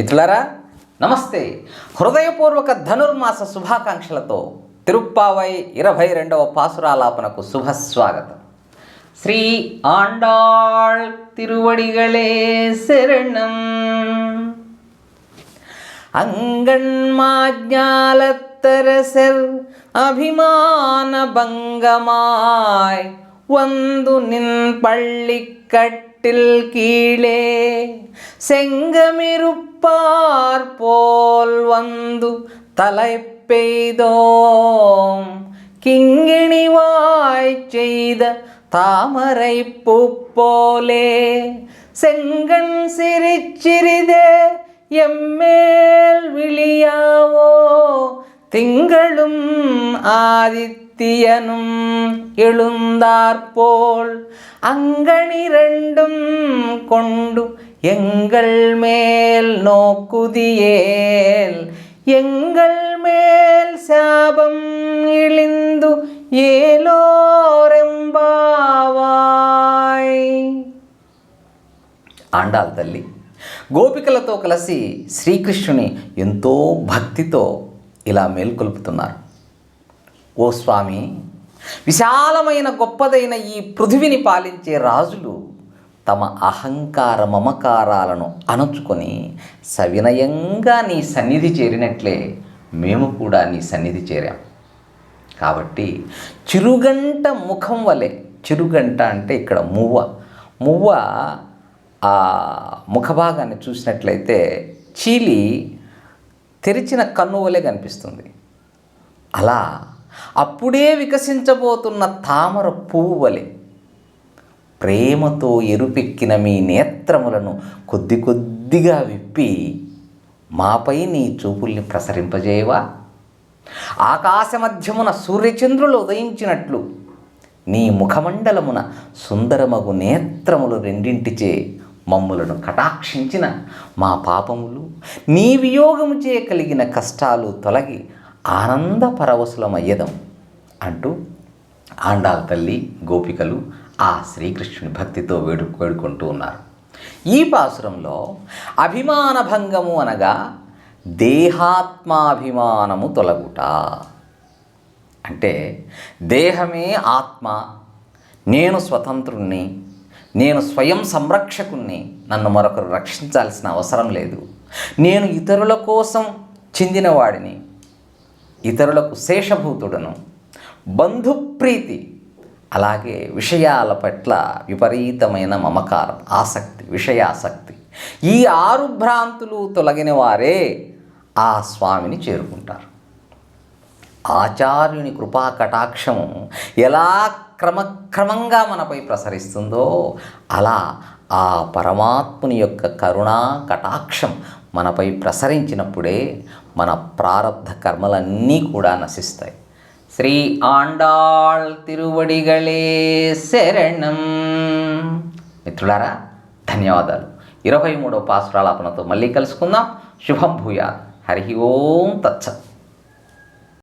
మిత్రులారా నమస్తే హృదయపూర్వక ధనుర్మాస శుభాకాంక్షలతో తిరుప్పావై ఇరవై రెండవ పాసురాలాపనకు శుభస్వాగతం శ్రీ ఆండాళ్ తిరువడిగళే శరణం அங்கண்மாஜாலத்தரசர் அபிமான பங்கமாய் வந்து நின் பள்ளிக்கட்டில் கீழே செங்கமிருப்பார் போல் வந்து தலை பெய்தோம். கிங்கிணிவாய் செய்த தாமரை பூ போலே செங்கண் சிரிச்சிறிதே எம்மேல் விழியாவோ. திங்களும் ஆதித்த ஆதித்தியனும் எழுந்தாற்போல் அங்கனிரண்டும் கொண்டு எங்கள் மேல் நோக்குதியேல் எங்கள் மேல் శాపం ఇళిందు ఏలోరెంబావాయ్ ఆండాల్ తల్లి గోపికలతో కలిసి శ్రీకృష్ణుని ఎంతో భక్తితో ఇలా మేల్కొల్పుతున్నారు ఓ స్వామి విశాలమైన గొప్పదైన ఈ పృథివిని పాలించే రాజులు తమ అహంకార మమకారాలను అణుచుకొని సవినయంగా నీ సన్నిధి చేరినట్లే మేము కూడా నీ సన్నిధి చేరాం. కాబట్టి చిరుగంట ముఖం వలె చిరుగంట అంటే ఇక్కడ మువ్వ మువ్వ ఆ ముఖభాగాన్ని చూసినట్లయితే చీలి తెరిచిన కన్ను వలె కనిపిస్తుంది. అలా అప్పుడే వికసించబోతున్న తామర పువ్వు వలె ప్రేమతో ఎరుపెక్కిన మీ నేత్రములను కొద్ది కొద్దిగా విప్పి మాపై నీ చూపుల్ని ప్రసరింపజేయవా? ఆకాశ మధ్యమున సూర్యచంద్రులు ఉదయించినట్లు నీ ముఖమండలమున సుందరమగు నేత్రములు రెండింటిచే మమ్ములను కటాక్షించిన మా పాపములు నీ వియోగముచే కలిగిన కష్టాలు తొలగి ఆనంద పరవశులమయ్యదం అంటూ ఆండాల తల్లి గోపికలు ఆ శ్రీకృష్ణుని భక్తితో వేడు వేడుకుంటూ ఉన్నారు. ఈ పాసురంలో అభిమాన భంగము అనగా దేహాత్మాభిమానము తొలగుట. అంటే దేహమే ఆత్మ నేను స్వతంత్రుణ్ణి నేను స్వయం సంరక్షకుణ్ణి నన్ను మరొకరు రక్షించాల్సిన అవసరం లేదు. నేను ఇతరుల కోసం చెందినవాడిని ఇతరులకు శేషభూతుడను. బంధుప్రీతి అలాగే విషయాల పట్ల విపరీతమైన మమకారం ఆసక్తి విషయాసక్తి. ఈ ఆరు భ్రాంతులు తొలగిన వారే ఆ స్వామిని చేరుకుంటారు. ఆచార్యుని కృపా కటాక్షము ఎలా క్రమక్రమంగా మనపై ప్రసరిస్తుందో అలా ఆ పరమాత్ముని యొక్క కరుణా కటాక్షం మనపై ప్రసరించినప్పుడే మన ప్రారంధ కర్మలన్నీ కూడా నశిస్తాయి. శ్రీ ఆండాళ్ తిరువడిగళే శరణం. మిత్రులారా ధన్యవాదాలు. ఇరవై మూడో పాసురాలాపనతో మళ్ళీ కలుసుకుందాం. శుభం భూయా హరి ఓం తత్సత్.